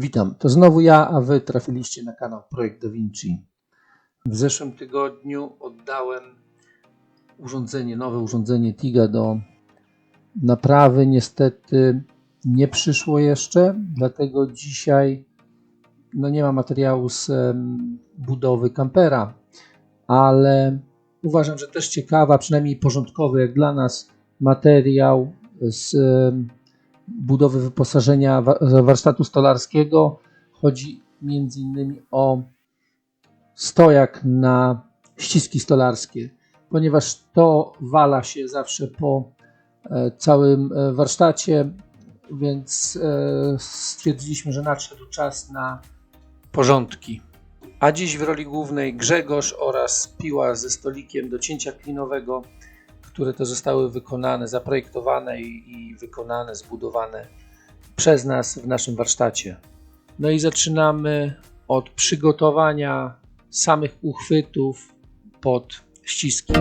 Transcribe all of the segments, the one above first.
Witam, to znowu ja, a wy trafiliście na kanał Projekt Da Vinci. W zeszłym tygodniu oddałem urządzenie, nowe urządzenie TIGA do naprawy. Niestety nie przyszło jeszcze, dlatego dzisiaj no nie ma materiału z budowy kampera, ale uważam, że też ciekawa, przynajmniej porządkowy jak dla nas materiał z budowy wyposażenia wa- warsztatu stolarskiego. Chodzi między innymi o stojak na ściski stolarskie, ponieważ to wala się zawsze po e, całym e, warsztacie, więc e, stwierdziliśmy, że nadszedł czas na porządki. A dziś w roli głównej Grzegorz oraz piła ze stolikiem do cięcia klinowego, które to zostały wykonane, zaprojektowane i, i wykonane, zbudowane przez nas w naszym warsztacie. No i zaczynamy od przygotowania samych uchwytów pod ściski.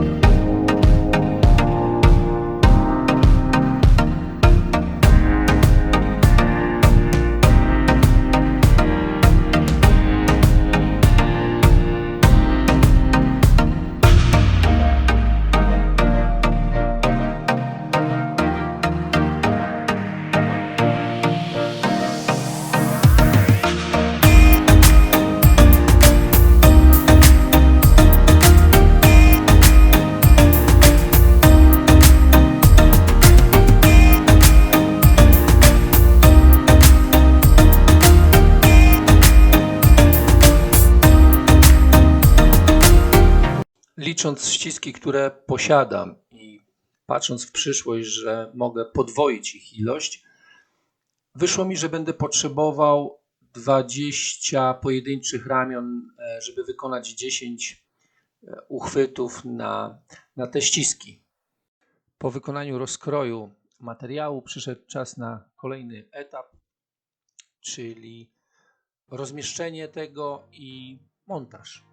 Licząc ściski, które posiadam i patrząc w przyszłość, że mogę podwoić ich ilość, wyszło mi, że będę potrzebował 20 pojedynczych ramion, e, żeby wykonać 10 e, uchwytów na, na te ściski. Po wykonaniu rozkroju materiału przyszedł czas na kolejny etap, czyli rozmieszczenie tego i montaż.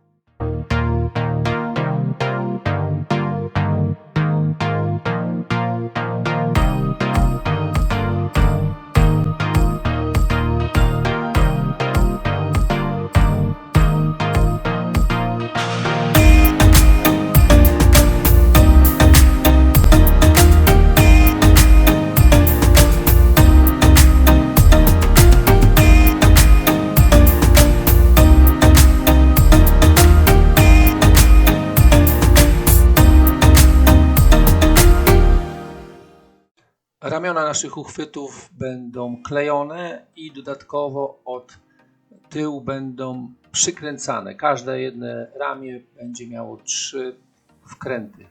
Naszych uchwytów będą klejone i dodatkowo od tyłu będą przykręcane. Każde jedno ramię będzie miało trzy wkręty.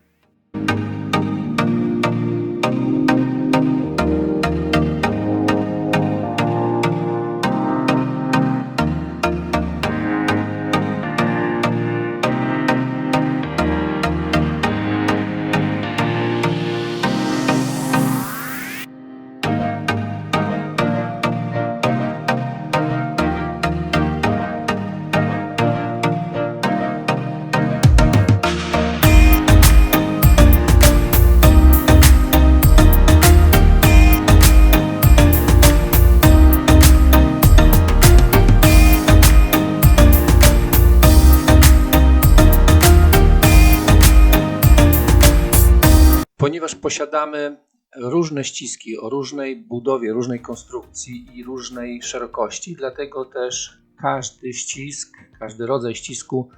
Ponieważ posiadamy różne ściski o różnej budowie, różnej konstrukcji i różnej szerokości, dlatego też każdy ścisk, każdy rodzaj ścisku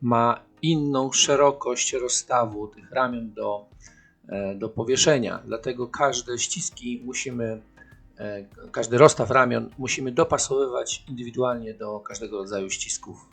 ma inną szerokość rozstawu tych ramion do, e, do powieszenia. Dlatego każde ściski musimy, e, każdy rozstaw ramion musimy dopasowywać indywidualnie do każdego rodzaju ścisków.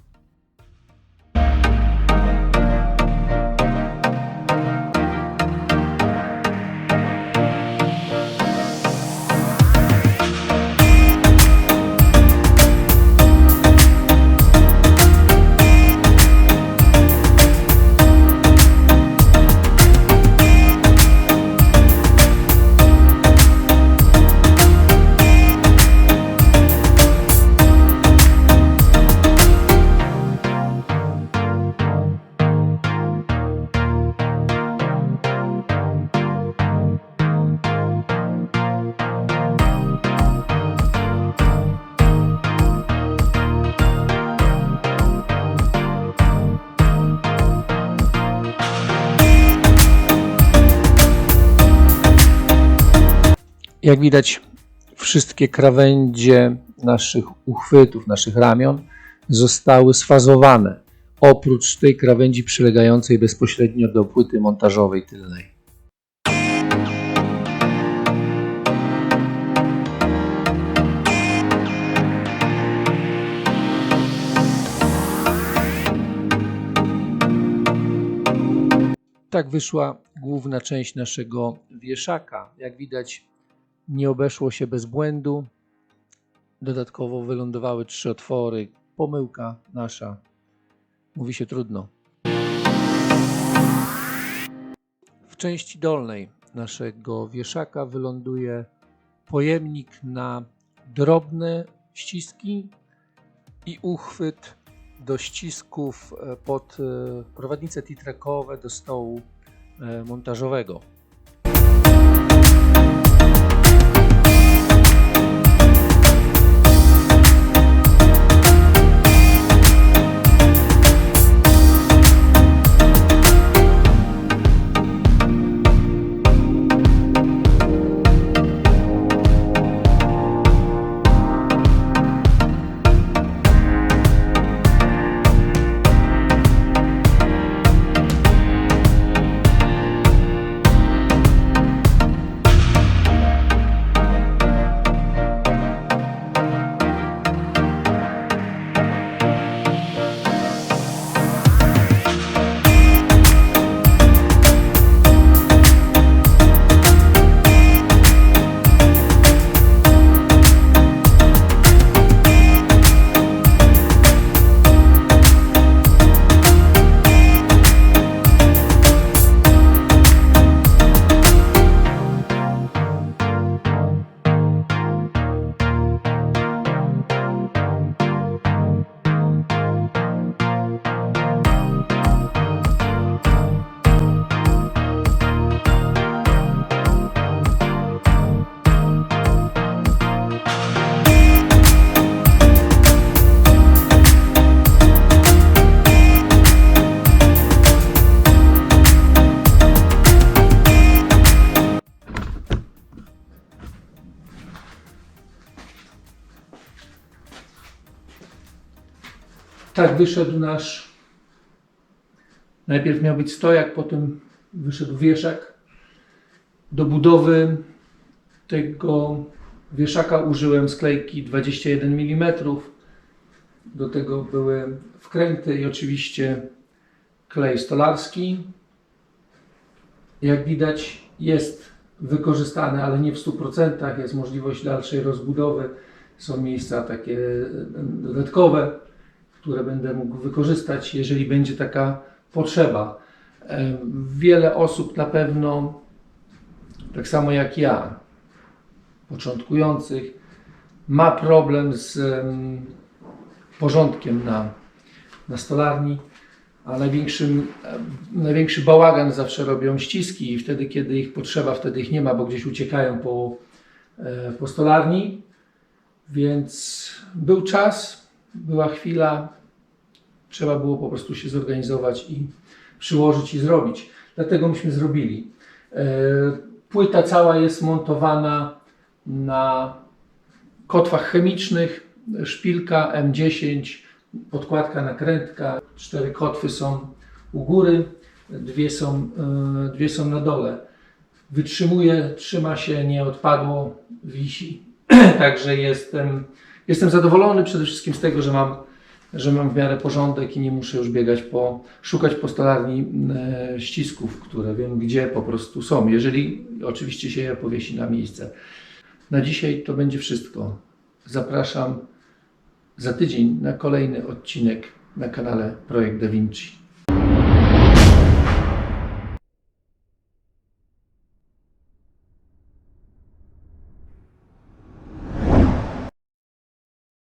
Jak widać, wszystkie krawędzie naszych uchwytów, naszych ramion zostały sfazowane, oprócz tej krawędzi przylegającej bezpośrednio do płyty montażowej tylnej. Tak wyszła główna część naszego wieszaka. Jak widać, nie obeszło się bez błędu. Dodatkowo wylądowały trzy otwory. Pomyłka nasza. Mówi się trudno. W części dolnej naszego wieszaka wyląduje pojemnik na drobne ściski i uchwyt do ścisków e, pod e, prowadnice titrakowe do stołu e, montażowego. Tak wyszedł nasz. Najpierw miał być stojak, potem wyszedł wieszak. Do budowy tego wieszaka użyłem sklejki 21 mm. Do tego były wkręty i oczywiście klej stolarski. Jak widać, jest wykorzystany, ale nie w 100%. Jest możliwość dalszej rozbudowy. Są miejsca takie dodatkowe które będę mógł wykorzystać, jeżeli będzie taka potrzeba. Wiele osób na pewno, tak samo jak ja, początkujących, ma problem z em, porządkiem na, na stolarni, a największym, największy bałagan zawsze robią ściski i wtedy, kiedy ich potrzeba, wtedy ich nie ma, bo gdzieś uciekają po, e, po stolarni. Więc był czas, była chwila, trzeba było po prostu się zorganizować i przyłożyć i zrobić. Dlatego myśmy zrobili. E, Płyta cała jest montowana na kotwach chemicznych, szpilka M10, podkładka nakrętka, cztery kotwy są u góry, dwie są, e, dwie są na dole. Wytrzymuje, trzyma się, nie odpadło, wisi. Także jestem, jestem zadowolony przede wszystkim z tego, że mam, że mam w miarę porządek i nie muszę już biegać po, szukać po stolarni e, ścisków, które wiem gdzie po prostu są, jeżeli oczywiście się je powiesi na miejsce. Na dzisiaj to będzie wszystko. Zapraszam za tydzień na kolejny odcinek na kanale Projekt Da Vinci.